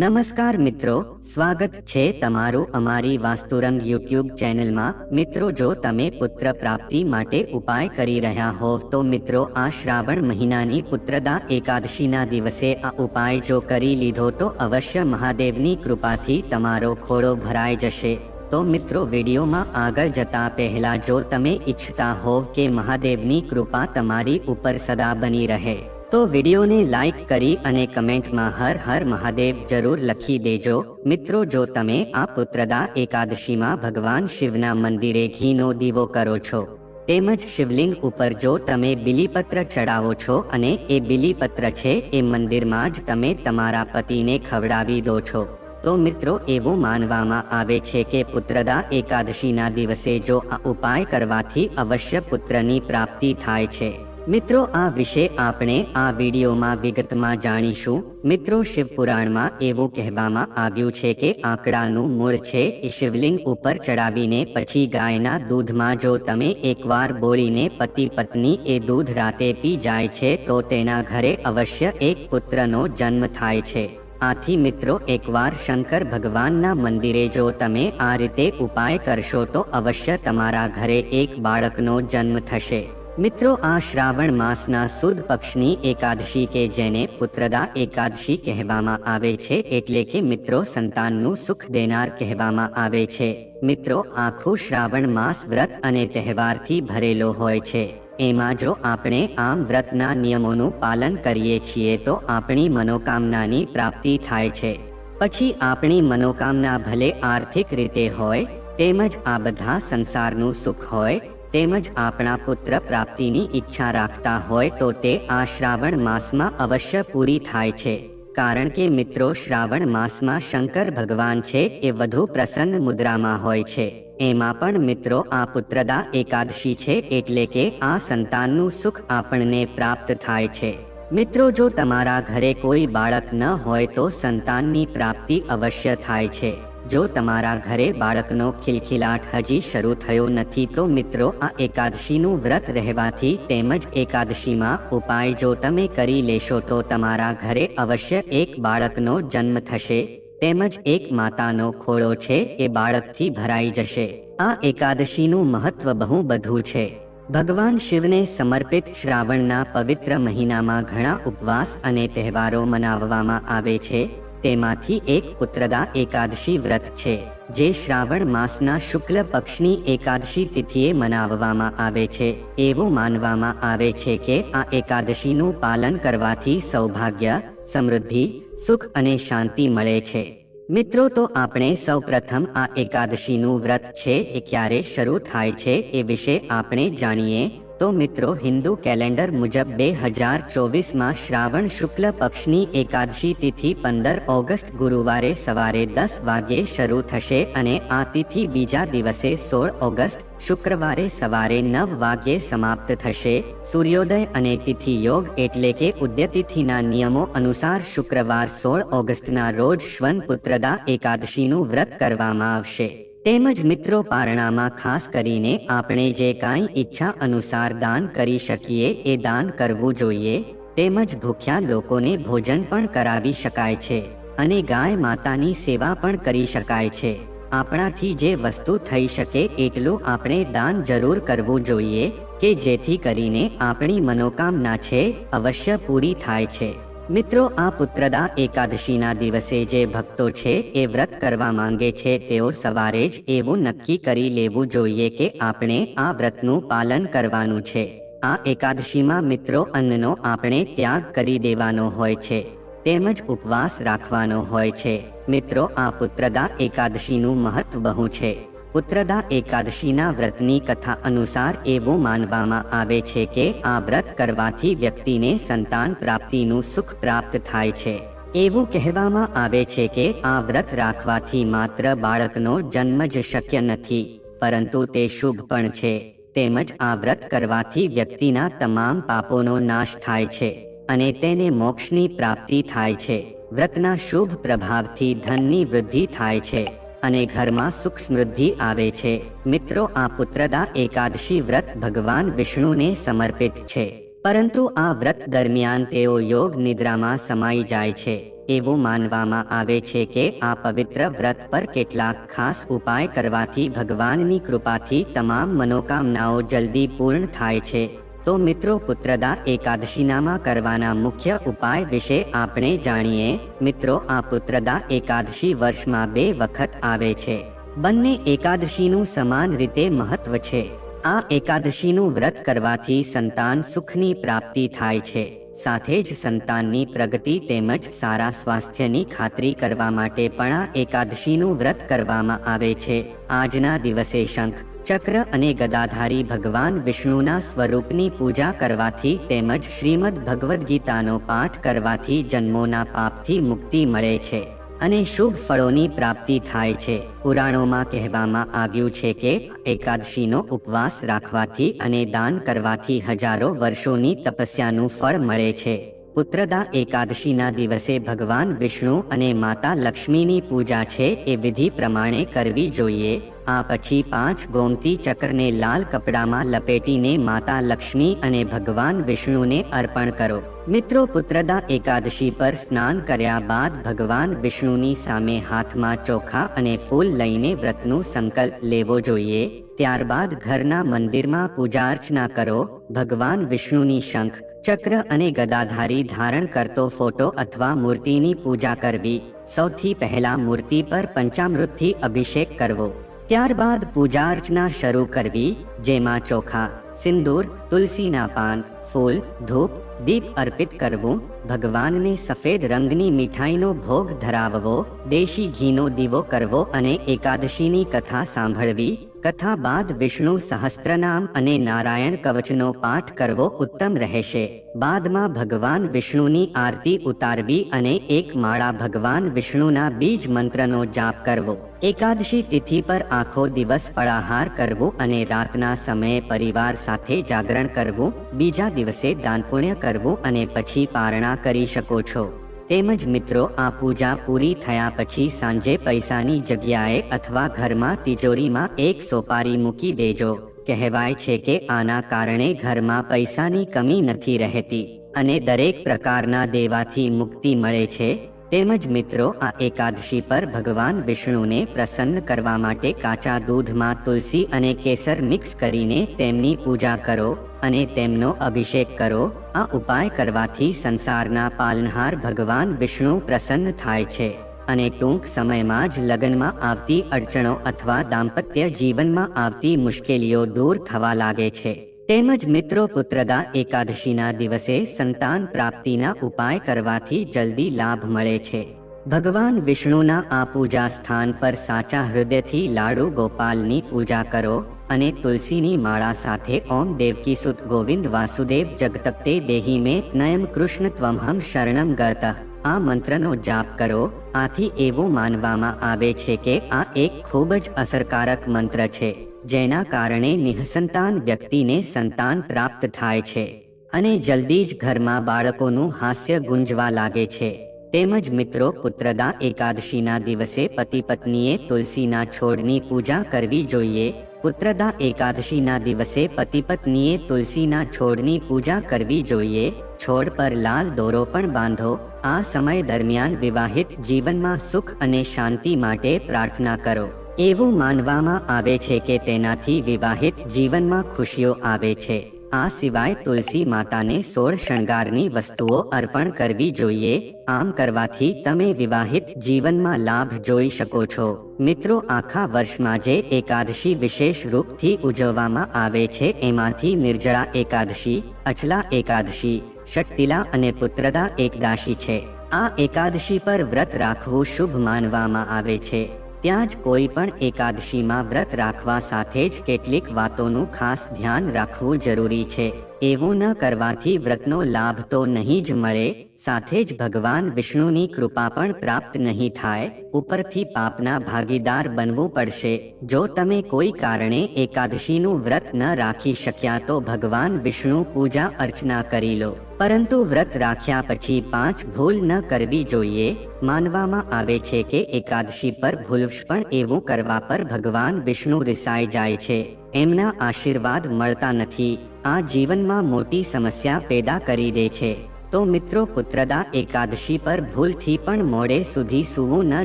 નમસ્કાર મિત્રો, સ્વાગત છે તમારું અમારી વાસ્તુરંગ યુટ્યુબ ચેનલમાં. મિત્રો, જો તમે પુત્ર પ્રાપ્તિ માટે ઉપાય કરી રહ્યા હોવ, તો મિત્રો, આ શ્રાવણ મહિનાની પુત્રદા એકાદશીના દિવસે આ ઉપાય જો કરી લીધો, તો અવશ્ય મહાદેવની કૃપાથી તમારો ખોળો ભરાઈ જશે. તો મિત્રો, વિડીયોમાં આગળ જતા પહેલા જો તમે ઈચ્છતા હોવ કે મહાદેવની કૃપા તમારી ઉપર સદા બની રહે તો વિડીયોને લાઈક કરી અને કમેન્ટમાં હર હર મહાદેવ જરૂર લખી દેજો. મિત્રો, જો તમે આ પુત્રદા એકાદશીમાં ભગવાન શિવના મંદિરે ઘીનો દીવો કરો છો, તેમજ શિવલિંગ ઉપર જો તમે બિલીપત્ર ચડાવો છો અને એ બિલીપત્ર છે, એ મંદિરમાં જ તમે તમારા પતિને ખવડાવી દો છો. તો મિત્રો, એવું માનવામાં આવે છે કે પુત્રદા એકાદશીના દિવસે જો આ ઉપાય કરવાથી અવશ્ય પુત્રની પ્રાપ્તિ થાય છે. મિત્રો, આ વિશે આપણે આ વિડીયોમાં વિગતમાં જાણીશું. મિત્રો, શિવપુરાણમાં એવું કહેવામાં આવ્યું છે કે આંકડાનું મૂળ છે એ શિવલિંગ ઉપર ચડાવીને પછી ગાયના દૂધમાં જો તમે એકવાર બોલીને પતિ પત્ની એ દૂધ રાતે પી જાય છે, તો તેના ઘરે અવશ્ય એક પુત્રનો જન્મ થાય છે. આથી મિત્રો, એકવાર શંકર ભગવાનના મંદિરે જો તમે આ રીતે ઉપાય કરશો, તો અવશ્ય તમારા ઘરે એક બાળકનો જન્મ થશે. મિત્રો, આ શ્રાવણ માસના સુદ પક્ષની એકાદશી કે જેને પુત્રદા એકાદશી કહેવામાં આવે છે, એટલે કે મિત્રો, સંતાનનું સુખ દેનાર કહેવામાં આવે છે. મિત્રો, આખું શ્રાવણ માસ વ્રત અને તહેવારથી ભરેલો હોય છે. એમાં જો આપણે આમ વ્રતના નિયમોનું પાલન કરીએ છીએ, તો આપણી મનોકામનાની પ્રાપ્તિ થાય છે. પછી આપણી મનોકામના ભલે આર્થિક રીતે હોય, તેમજ આ બધા સંસારનું સુખ હોય તેમજ આપણા પુત્ર પ્રાપ્તિની ઈચ્છા રાખતા હોય તો તે આ શ્રાવણ માસમાં અવશ્ય પૂરી થાય છે. કારણ કે મિત્રો, શ્રાવણ માસમાં શંકર ભગવાન છે એ વધુ પ્રસન્ન મુદ્રામાં હોય છે. એમાં પણ મિત્રો, આ પુત્રદા એકાદશી છે એટલે કે આ સંતાનનું સુખ આપણને પ્રાપ્ત થાય છે. મિત્રો, જો તમારા ઘરે કોઈ બાળક ન હોય તો સંતાનની પ્રાપ્તિ અવશ્ય થાય છે. જો તમારા ઘરે બાળકનો ખિલખિલાટ હજી શરૂ થયો નથી તો મિત્રો આ એકાદશીનું વ્રત રહેવાથી તેમજ એકાદશીમાં ઉપાય જો તમે કરી લેશો તો તમારા ઘરે અવશ્ય એક બાળકનો જન્મ થશે, તેમજ એક માતાનો ખોળો છે એ બાળકથી ભરાઈ જશે. આ એકાદશીનું મહત્વ બહુ બધું છે. ભગવાન શિવને સમર્પિત શ્રાવણના પવિત્ર મહિનામાં ઘણા ઉપવાસ અને તહેવારો મનાવવામાં આવે છે. તેમાંથી એક પુત્રદા એકાદશી વ્રત છે, જે શ્રાવણ માસના શુક્લ પક્ષની એકાદશી તિથિએ મનાવવામાં આવે છે. એવું માનવામાં આવે છે કે આ એકાદશીનું પાલન કરવાથી સૌભાગ્ય, સમૃદ્ધિ, સુખ અને શાંતિ મળે છે. મિત્રો, તો આપણે સૌપ્રથમ આ એકાદશીનું વ્રત છે એ ક્યારે શરૂ થાય છે એ વિશે આપણે જાણીએ. તો મિત્રો, હિન્દુ કેલેન્ડર મુજબ બે હજાર ચોવીસમાં શ્રાવણ શુક્લ પક્ષની એકાદશી તિથિ પંદર ઓગસ્ટ ગુરુવારે સવારે દસ વાગ્યે શરૂ થશે અને આ તિથિ બીજા દિવસે સોળ ઓગસ્ટ શુક્રવારે સવારે નવ વાગ્યે સમાપ્ત થશે. સૂર્યોદય અને તિથિ યોગ એટલે કે ઉદ્યતિથિના નિયમો અનુસાર શુક્રવાર સોળ ઓગસ્ટના રોજ શ્વન પુત્રદા એકાદશીનું વ્રત કરવામાં આવશે. તેમજ મિત્રો પારણામાં ખાસ કરીને આપણે જે કાંઈ ઈચ્છા અનુસાર દાન કરી શકીએ એ દાન કરવું જોઈએ, તેમજ ભૂખ્યા લોકોને ભોજન પણ કરાવી શકાય છે અને ગાય માતાની સેવા પણ કરી શકાય છે. આપણાથી જે વસ્તુ થઈ શકે એટલું આપણે દાન જરૂર કરવું જોઈએ કે જેથી કરીને આપણી મનોકામના છે અવશ્ય પૂરી થાય છે. મિત્રો, આ પુત્રદા એકાદશીના દિવસે જે ભક્તો છે એ વ્રત કરવા માંગે છે, તેઓ સવારે જ એવું નક્કી કરી લેવું જોઈએ કે આપણે આ વ્રતનું પાલન કરવાનું છે. આ એકાદશીમાં મિત્રો, અન્નનો આપણે ત્યાગ કરી દેવાનો હોય છે, તેમજ ઉપવાસ રાખવાનો હોય છે. મિત્રો, આ પુત્રદા એકાદશીનું મહત્વ બહુ છે. પુત્રદા એકાદશીના વ્રતની કથા અનુસાર એવું માનવામાં આવે છે કે આ વ્રત કરવાથી વ્યક્તિને સંતાન પ્રાપ્તિનું સુખ પ્રાપ્ત થાય છે. એવું કહેવામાં આવે છે કે આ વ્રત રાખવાથી માત્ર બાળકનો જન્મ જ શક્ય નથી, પરંતુ તે શુભ પણ છે. તેમજ આ વ્રત કરવાથી વ્યક્તિના તમામ પાપોનો નાશ થાય છે અને તેને મોક્ષની પ્રાપ્તિ થાય છે. વ્રતના શુભ પ્રભાવથી ધનની વૃદ્ધિ થાય છે. અને ઘરમાં સુખ સમૃદ્ધિ આવે છે. મિત્રો, આ પુત્રદા એકાદશી વ્રત ભગવાન વિષ્ણુને સમર્પિત છે. પરંતુ આ વ્રત દરમિયાન તેઓ યોગ નિદ્રામાં સમાઈ જાય છે. એવું માનવામાં આવે છે કે આ પવિત્ર વ્રત પર કેટલાક ખાસ ઉપાય કરવાથી ભગવાનની કૃપાથી તમામ મનોકામનાઓ જલ્દી પૂર્ણ થાય છે. તો મિત્રો પુત્રદા એકાદશીનામાં કરવાના મુખ્ય ઉપાય વિશે આપણે જાણીએ. મિત્રો, આ પુત્રદા એકાદશી વર્ષમાં બે વખત આવે છે. બંને એકાદશીનું સમાન રીતે મહત્વ છે. આ એકાદશીનું વ્રત કરવાથી સંતાન સુખની પ્રાપ્તિ થાય છે. સાથે જ સંતાનની પ્રગતિ તેમજ સારા સ્વાસ્થ્યની ખાતરી કરવા માટે પણ આ એકાદશીનું વ્રત કરવામાં આવે છે. આજના દિવસે શંખ ચક્ર અને ગદાધારી ભગવાન વિષ્ણુના સ્વરૂપની પૂજા કરવાથી તેમજ શ્રીમદ ભગવદ્ ગીતાનો પાઠ કરવાથી જન્મોના પાપથી મુક્તિ મળે છે અને શુભ ફળોની પ્રાપ્તિ થાય છે. પુરાણોમાં કહેવામાં આવ્યું છે કે એકાદશીનો ઉપવાસ રાખવાથી અને દાન કરવાથી હજારો વર્ષોની તપસ્યાનું ફળ મળે છે. પુત્રદા એકાદશીના દિવસે ભગવાન વિષ્ણુ અને માતા લક્ષ્મીની પૂજા છે એ વિધિ પ્રમાણે કરવી જોઈએ. આ પછી પાંચ ગોમતી ચક્રને લાલ કપડામાં લપેટીને માતા લક્ષ્મી અને ભગવાન વિષ્ણુને અર્પણ કરો. મિત્રો પુત્રદા એકાદશી પર સ્નાન કર્યા બાદ ભગવાન વિષ્ણુની સામે હાથમાં ચોખા અને ફૂલ લઈને વ્રતનું સંકલ્પ લેવો જોઈએ. ત્યારબાદ ઘરના મંદિરમાં પૂજા અર્ચના કરો. ભગવાન વિષ્ણુની શંખ, ચક્ર અને ગદાધારી ધારણ કરતો ફોટો અથવા મૂર્તિની પૂજા કરવી. સૌથી પહેલા મૂર્તિ પર પંચામૃતથી અભિષેક કરવો. ત્યારબાદ પૂજા અર્ચના શરૂ કરવી, જેમાં ચોખા, સિંદૂર, તુલસીના પાન, ફૂલ, ધૂપ, દીપ અર્પિત કરવું, ભગવાનને સફેદ રંગની મીઠાઈનો ભોગ ધરાવવો, દેશી ઘીનો દીવો કરવો અને એકાદશીની કથા સાંભળવી કથા બાદ વિષ્ણુ સહસ્ત્રનામ અને નારાયણ કવચનો પાઠ કરવો ઉત્તમ રહેશે. બાદમાં ભગવાન વિષ્ણુની આરતી ઉતારવી અને એક માળા ભગવાન વિષ્ણુના બીજ મંત્રનો જાપ કરવો. એકાદશી તિથિ પર આખો દિવસ ફળાહાર કરવો અને રાતના સમયે પરિવાર સાથે જાગરણ કરવું, બીજા દિવસે દાન પુણ્ય કરવું અને પછી પારણા કરી શકો છો. તેમજ મિત્રો, આ પૂજા પૂરી થયા પછી સાંજે પૈસાની જગ્યાએ અથવા ઘરમાં તિજોરીમાં એક સોપારી મૂકી દેજો. કહેવાય છે કે આના કારણે ઘરમાં પૈસાની કમી નથી રહેતી અને દરેક પ્રકારના દેવાથી મુક્તિ મળે છે. તેમજ મિત્રો, આ એકાદશી પર ભગવાન વિષ્ણુને પ્રસન્ન કરવા માટે કાચા દૂધમાં તુલસી અને કેસર મિક્સ કરીને તેમની પૂજા કરો. અને તેમનો અભિષેક કરો. આ ઉપાય કરવાથી સંસારના પાલનહાર ભગવાન વિષ્ણુ પ્રસન્ન થાય છે અને ટૂંક સમયમાં જ લગ્નમાં આવતી અડચણો અથવા દાંપત્ય જીવનમાં આવતી મુશ્કેલીઓ દૂર થવા લાગે છે. તેમજ મિત્રો પુત્રદા એકાદશીના દિવસે સંતાન પ્રાપ્તિના ઉપાય કરવાથી જલ્દી લાભ મળે છે. ભગવાન વિષ્ણુના આ પૂજા સ્થાન પર સાચા હૃદયથી લાડુ ગોપાલની પૂજા કરો અને તુલસીની માળા સાથે ઓમ દેવકી સુત ગોવિંદ વાસુદેવ જગતપ્તે દેહી મે નયમ કૃષ્ણ ત્વમહમ શરણમ ગત આ મંત્રનો જાપ કરો. આથી એવું માનવામાં આવે છે કે આ એક ખૂબ જ અસરકારક મંત્ર છે, જેના કારણે નિઃસંતાન વ્યક્તિને સંતાન પ્રાપ્ત થાય છે અને જલ્દી જ ઘરમાં બાળકોનું હાસ્ય ગુંજવા લાગે છે. તેમજ મિત્રો, પુત્રદા એકાદશીના દિવસે પતિ પત્નીએ તુલસીના છોડની પૂજા કરવી જોઈએ. પુત્રદા એકાદશીના દિવસે પતિ પત્નીએ તુલસીના છોડની પૂજા કરવી જોઈએ. છોડ પર લાલ દોરો પણ બાંધો. આ સમય દરમિયાન વિવાહિત જીવનમાં સુખ અને શાંતિ માટે પ્રાર્થના કરો. એવું માનવામાં આવે છે કે તેનાથી વિવાહિત જીવનમાં ખુશીઓ આવે છે. આ સિવાય તુલસી માતાને સોળ શણગારની વસ્તુઓ અર્પણ કરવી જોઈએ. આમ કરવાથી તમે વિવાહિત જીવનમાં લાભ જોઈ શકો છો. મિત્રો, આખા વર્ષમાં જે એકાદશી વિશેષ રૂપથી ઉજવવામાં આવે છે, એમાંથી નિર્જળા એકાદશી, અચલા એકાદશી, શક્તિલા અને પુત્રદા એકદાશી છે. આ એકાદશી પર વ્રત રાખવું શુભ માનવામાં આવે છે. ત્યાં જ કોઈ પણ એકાદશીમાં વ્રત રાખવા સાથે જ કેટલીક વાતોનું ખાસ ધ્યાન રાખવું જરૂરી છે. એવું ન કરવાથી વ્રતનો લાભ તો નહીં જ મળે. સાથે જ ભગવાન વિષ્ણુની કૃપા પણ પ્રાપ્ત નહીં થાય, ઉપરથી પાપના ભાગીદાર બનવું પડશે. જો તમે કોઈ કારણે એકાદશીનું વ્રત ન રાખી શક્યા તો ભગવાન વિષ્ણુ પૂજા અર્ચના કરી લો. પરંતુ વ્રત રાખ્યા પછી પાંચ ભૂલ ન કરવી જોઈએ, માનવામાં આવે છે કે એકાદશી પર ભૂલશ પણ એવું કરવા પર ભગવાન વિષ્ણુ રિસાઈ જાય છે. એમના આશીર્વાદ મળતા નથી. આ જીવનમાં મોટી સમસ્યા પેદા કરી દે છે. તો મિત્રો પુત્રદા એકાદશી પર ભૂલથી પણ મોડે સુધી સૂવું ન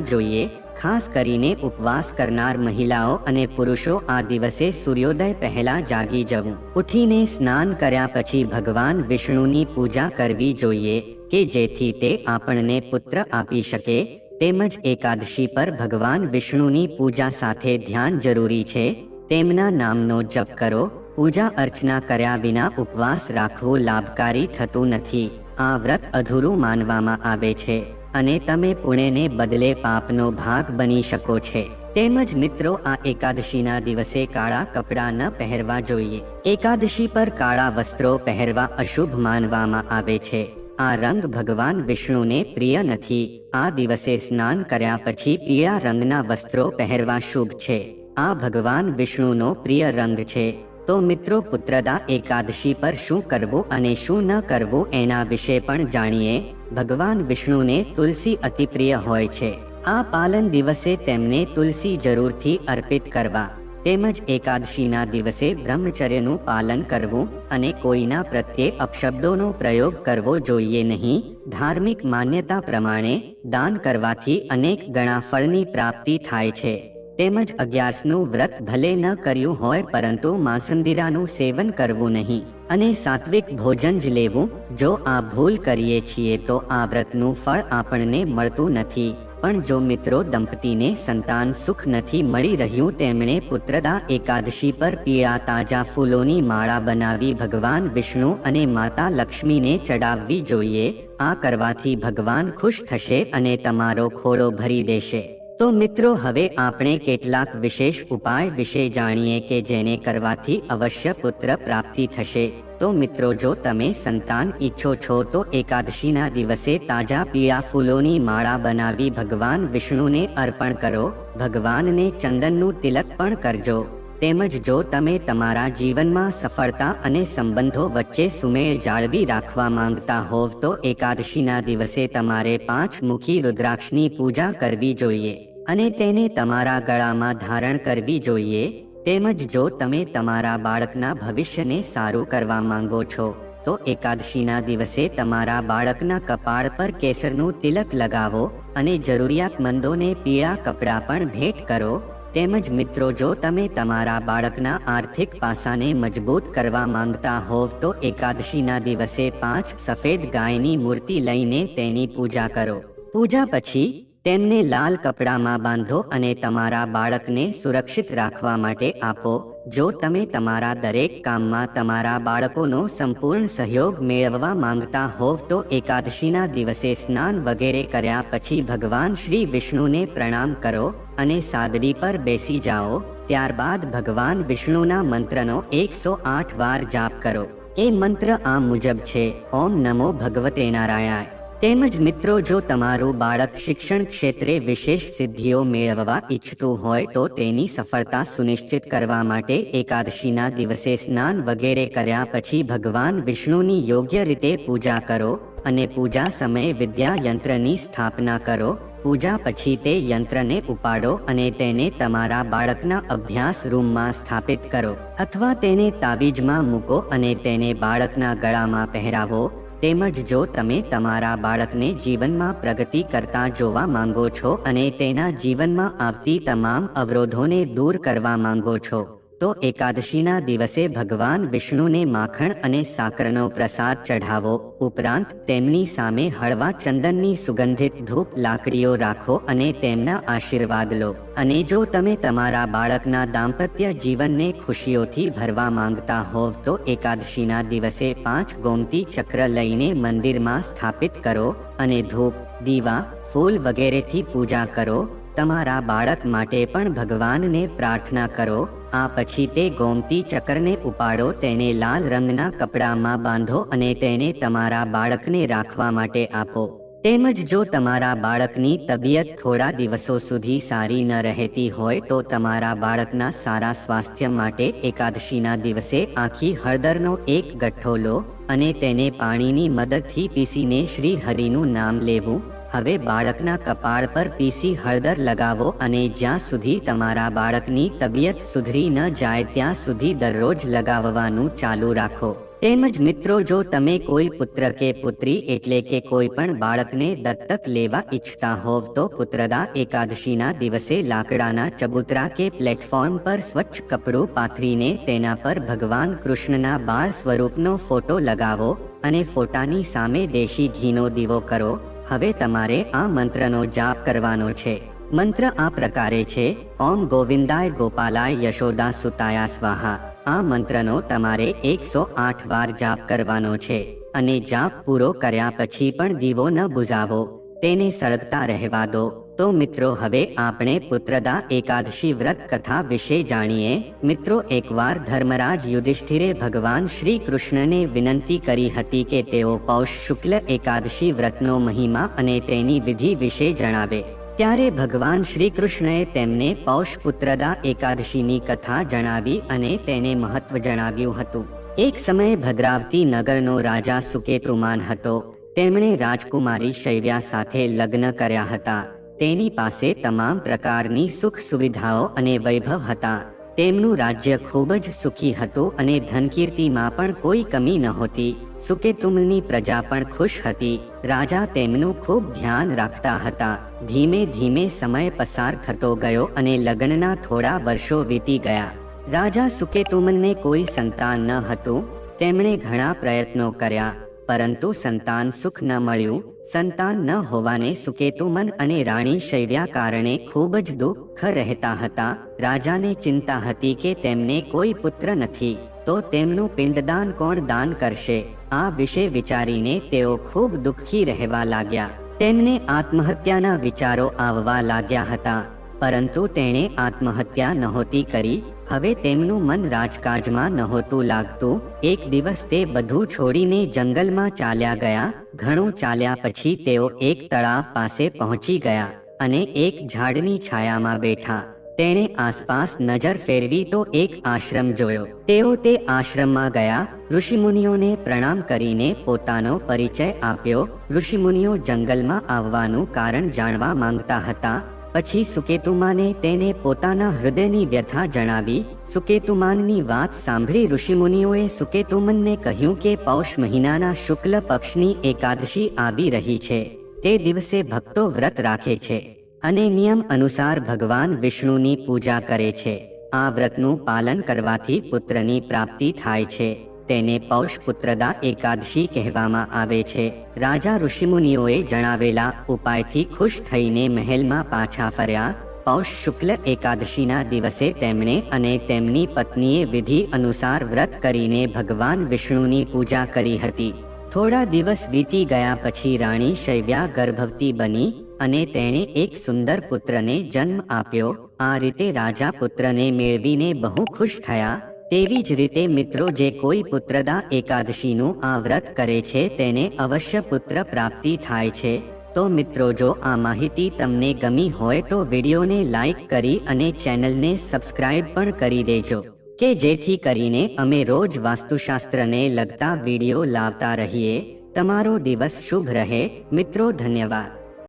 જોઈએ, ખાસ કરીને ઉપવાસ કરનાર મહિલાઓ અને પુરુષો આ દિવસે સૂર્યોદય પહેલા જાગી જવું. ઉઠીને સ્નાન કર્યા પછી ભગવાન વિષ્ણુની પૂજા કરવી જોઈએ, કે જેથી તે આપણને પુત્ર આપી શકે. તેમજ એકાદશી પર ભગવાન વિષ્ણુની પૂજા સાથે ધ્યાન જરૂરી છે. તેમના નામનો જપ કરો. પૂજા અર્ચના કર્યા વિના ઉપવાસ રાખવું લાભકારી થતું નથી. આ વ્રત અધૂરું માનવામાં આવે છે અને તમે પુણ્યને બદલે પાપનો ભાગ બની શકો છે. તેમજ મિત્રો, આ એકાદશીના દિવસે કાળા કપડાં ન પહેરવા જોઈએ. એકાદશી પર કાળા વસ્ત્રો પહેરવા અશુભ માનવામાં આવે છે. આ રંગ ભગવાન વિષ્ણુને પ્રિય નથી. આ દિવસે સ્નાન કર્યા પછી પીળા રંગના વસ્ત્રો પહેરવા શુભ છે. આ ભગવાન વિષ્ણુનો પ્રિય રંગ છે. તો મિત્રો પુત્રદા એકાદશી પર શું કરવું અને શું ન કરવું એના વિશે પણ જાણીએ. ભગવાન વિષ્ણુને તુલસી અતિ પ્રિય હોય છે. આ પાલન દિવસે તેમને તુલસી જરૂરથી અર્પિત કરવા. તેમજ એકાદશીના દિવસે બ્રહ્મચર્યનું પાલન કરવું અને કોઈના પ્રત્યે અપશબ્દોનો પ્રયોગ કરવો જોઈએ નહીં. ધાર્મિક માન્યતા પ્રમાણે દાન કરવાથી અનેક ગણા ફળની પ્રાપ્તિ થાય છે. તેમજ અગિયારસનું વ્રત ભલે ન કર્યું હોય પરંતુ માંસંદીરાનું સેવન કરવું નહીં. અને સાત્વિક ભોજન જ લેવું. જો આ ભૂલ કરીએ છીએ તો આ વ્રતનું ફળ આપણને મળતું નથી. પણ જો મિત્રો દંપતીને સંતાન સુખ નથી મળી રહ્યું તેમણે પુત્રદા એકાદશી પર પીળા તાજા ફૂલોની માળા બનાવી ભગવાન વિષ્ણુ અને માતા લક્ષ્મીને ચડાવવી જોઈએ. આ કરવાથી ભગવાન ખુશ થશે અને તમારો ખોળો ભરી દેશે. તો મિત્રો, હવે આપણે કેટલાક વિશેષ ઉપાય વિશે જાણીએ કે જેને કરવાથી અવશ્ય પુત્ર પ્રાપ્તિ થશે. તો મિત્રો, જો તમે સંતાન ઈચ્છો છો, તો એકાદશીના દિવસે તાજા પીળા ફૂલોની માળા બનાવી ભગવાન વિષ્ણુને અર્પણ કરો. ભગવાનને ચંદનનું તિલક પણ કરજો. તેમજ જો તમે તમારા જીવનમાં સફળતા અને સંબંધો વચ્ચે સુમેળ જાળવી રાખવા માંગતા હોવ તો એકાદશીના દિવસે તમારે પાંચ મુખી રુદ્રાક્ષની પૂજા કરવી જોઈએ અને તેને તમારા ગળામાં ધારણ કરવી જોઈએ. તેમજ જો તમે તમારા બાળકના ભવિષ્યને સારું કરવા માંગો છો, તો એકાદશીના દિવસે તમારા બાળકના કપાળ પર કેસરનું તિલક લગાવો અને જરૂરિયાતમંદોને પીળા કપડાં પણ ભેટ કરો. તેમજ મિત્રો, જો તમે તમારા બાળકના આર્થિક પાસાને મજબૂત કરવા માંગતા હોવ, તો એકાદશીના દિવસે પાંચ સફેદ ગાયની મૂર્તિ લઈને તેની પૂજા કરો. પૂજા પછી તેમને લાલ કપડામાં બાંધો અને તમારા બાળકને સુરક્ષિત રાખવા માટે આપો. જો તમે તમારા દરેક કામમાં તમારા બાળકોનો સંપૂર્ણ સહયોગ મેળવવા માંગતા હોવ તો એકાદશીના દિવસે સ્નાન વગેરે કર્યા પછી ભગવાન શ્રી વિષ્ણુને પ્રણામ કરો અને સાદડી પર બેસી જાઓ. ત્યારબાદ ભગવાન વિષ્ણુના મંત્રનો એકસો આઠ વાર જાપ કરો. એ મંત્ર આ મુજબ છે, ઓમ નમો ભગવતે નારાયણ. તેમજ મિત્રો, જો તમારું બાળક શિક્ષણ ક્ષેત્રે વિશેષ સિદ્ધિઓ મેળવવા ઈચ્છતું હોય, તો તેની સફળતા સુનિશ્ચિત કરવા માટે એકાદશીના દિવસે સ્નાન વગેરે કર્યા પછી ભગવાન વિષ્ણુની યોગ્ય રીતે પૂજા કરો અને પૂજા સમયે વિદ્યા યંત્રની સ્થાપના કરો. પૂજા પછી તે યંત્રને ઉપાડો અને તેને તમારા બાળકના અભ્યાસ રૂમમાં સ્થાપિત કરો. અથવા તેને તાવીજમાં મૂકો અને તેને બાળકના ગળામાં પહેરાવો. તેમજ જો તમે તમારા બાળકને જીવનમાં પ્રગતિ કરતા જોવા માંગો છો અને તેના જીવનમાં આવતી તમામ અવરોધોને દૂર કરવા માંગો છો તો એકાદશીના દિવસે ભગવાન વિષ્ણુને માખણ અને સાકરનો પ્રસાદ ચઢાવો. ઉપરાંત તેમની સામે હળવા ચંદનની સુગંધિત ધૂપ લાકડીઓ રાખો અને તેમના આશીર્વાદ લો. અને જો તમે તમારા બાળકના દાંપત્ય જીવનને ખુશીઓથી ભરવા માંગતા હોવ તો એકાદશીના દિવસે પાંચ ગોમતી ચક્ર લઈને મંદિરમાં સ્થાપિત કરો અને ધૂપ, દીવા, ફૂલ વગેરેથી પૂજા કરો. તમારા બાળક માટે પણ ભગવાનને પ્રાર્થના કરો, આ પછી તે ગોમતી ચક્રને ઉપાડો, તેને લાલ રંગના કપડામાં બાંધો અને તેને તમારા બાળકને રાખવા માટે આપો. તેમજ જો તમારા બાળકની તબિયત થોડા દિવસો સુધી સારી ન રહેતી હોય તો તમારા બાળકના સારા સ્વાસ્થ્ય માટે એકાદશીના દિવસે આખી હળદરનો એક ગઠ્ઠો લો અને તેને પાણીની મદદથી પીસીને શ્રી હરિનું નામ લેવું. હવે બાળકના કપાળ પર પીસી હળદર લગાવો અને જ્યાં સુધી તમારા બાળકની તબિયત સુધરી ન જાય ત્યાં સુધી દરરોજ લગાવવાનું ચાલુ રાખો. તેમજ મિત્રો, જો તમે કોઈ પુત્ર કે પુત્રી એટલે કે કોઈ પણ બાળકને દત્તક લેવા ઈચ્છતા હોવ, તો પુત્રદા એકાદશીના દિવસે લાકડાના ચબૂતરા કે પ્લેટફોર્મ પર સ્વચ્છ કપડું પાથરીને તેના પર ભગવાન કૃષ્ણના બાળ સ્વરૂપનો ફોટો લગાવો અને ફોટાની સામે દેશી ઘીનો દીવો કરો. હવે તમારે આ મંત્રનો જાપ કરવાનો છે. મંત્ર આ પ્રકારે છે, ઓમ ગોવિંદાય ગોપાલાય યશોદા સુતાયા સ્વાહા. આ મંત્રનો તમારે એકસો આઠ વાર જાપ કરવાનો છે અને જાપ પૂરો કર્યા પછી પણ દીવો ન બુઝાવો. તેને સળગતા રહેવા દો. તો મિત્રો, હવે આપણે પુત્રદા એકાદશી વ્રત કથા વિશે જાણીએ. મિત્રો, એકવાર ધર્મરાજ યુધિષ્ઠિરે ભગવાન શ્રી કૃષ્ણને વિનંતી કરી હતી કે તેઓ પૌષ શુક્લ એકાદશી વ્રતનો મહિમા અને તેની વિધિ વિશે જણાવે. ત્યારે ભગવાન શ્રી કૃષ્ણએ તેમને પૌષ પુત્રદા એકાદશીની કથા જણાવી અને તેને મહત્વ જણાવ્યું હતું. એક સમયે ભદ્રાવતી નગરનો રાજા સુકેતુમાન હતો. તેમણે રાજકુમારી શૈવ્યા સાથે લગ્ન કર્યા હતા. તેની પાસે તમામ પ્રકારની સુખ સુવિધાઓ અને વૈભવ હતા. તેમનું રાજ્ય ખૂબ જ સુખી હતું અને ધનકીર્તિમાં પણ કોઈ કમી નહોતી. સુકેતુમની પ્રજા પણ ખુશ હતી. રાજા તેમનું ખૂબ ધ્યાન રાખતા હતા. ધીમે ધીમે સમય પસાર થતો ગયો અને લગ્નના થોડા વર્ષો વીતી ગયા. રાજા સુકેતુમનને કોઈ સંતાન ન હતું. તેમણે ઘણા પ્રયત્નો કર્યા. પરંતુ સંતાન સુખ ન મળ્યું. સંતાન ન હોવાને સુકેતુમન અને રાણી શૈવ્યા કારણે ખૂબ જ દુઃખ રહેતા હતા. રાજાને ચિંતા હતી કે તેમને કોઈ પુત્ર નથી. તો તેમનું પિંડદાન કોણ દાન કરશે? આ વિશે વિચારીને તેઓ ખૂબ દુઃખી રહેવા લાગ્યા. તેમને આત્મહત્યાના વિચારો આવવા લાગ્યા હતા. પરંતુ તેણે આત્મહત્યા નહોતી કરી. હવે તેમનું મન રાજકાજમાં નહોતું લાગતું. એક દિવસ તે બધું છોડીને જંગલમાં ચાલ્યા ગયા. ઘણું ચાલ્યા પછી તેઓ એક તળાવ પાસે પહોંચી ગયા અને એક ઝાડની છાયામાં બેઠા. તેણે આસપાસ નજર ફેરવી તો એક આશ્રમ જોયો. તેઓ તે આશ્રમમાં ગયા. ઋષિમુનિઓને પ્રણામ કરીને પોતાનો પરિચય આપ્યો. ઋષિમુનિઓ જંગલમાં આવવાનું કારણ જાણવા માંગતા હતા. પછી સુકેતુમાને તેને પોતાના હૃદયની વ્યથા જણાવી સુકેતુમાનની વાત સાંભળી ઋષિમુનિઓએ સુકેતુમનને કહ્યું કે પૌષ મહિનાના શુક્લ પક્ષની એકાદશી આવી રહી છે. તે દિવસે ભક્તો વ્રત રાખે છે અને નિયમ અનુસાર ભગવાન વિષ્ણુની પૂજા કરે છે. આ વ્રતનું પાલન કરવાથી પુત્રની પ્રાપ્તિ થાય છે. તેને પૌષપુત્રદા એકાદશી કહેવામાં આવે છે. રાજા ઋષિમુનિઓએ જણાવેલા ઉપાયથી ખુશ થઈને મહેલમાં પાછા ફર્યા. પૌષ શુક્લ એકાદશીના દિવસે તેમણે અને તેમની પત્નીએ વિધિ અનુસાર વ્રત કરીને ભગવાન વિષ્ણુની પૂજા કરી હતી. થોડા દિવસ વીતી ગયા પછી રાણી શૈવ્યા ગર્ભવતી બની અને તેણે એક સુંદર પુત્રને જન્મ આપ્યો. આ રીતે રાજા પુત્રને મેળવીને બહુ ખુશ થયા. તેવી જ રીતે મિત્રો જે કોઈ પુત્રદા એકાદશીનું આ વ્રત કરે છે તેને અવશ્ય પુત્ર પ્રાપ્તિ થાય છે. તો મિત્રો જો આ માહિતી તમને ગમી હોય તો વિડીયોને લાઈક કરી અને ચેનલને સબસ્ક્રાઇબ પણ કરી દેજો. કે જેથી કરીને અમે રોજ વાસ્તુશાસ્ત્રને લગતા વીડિયો લાવતા રહીએ. તમારો દિવસ શુભ રહે. મિત્રો ધન્યવાદ.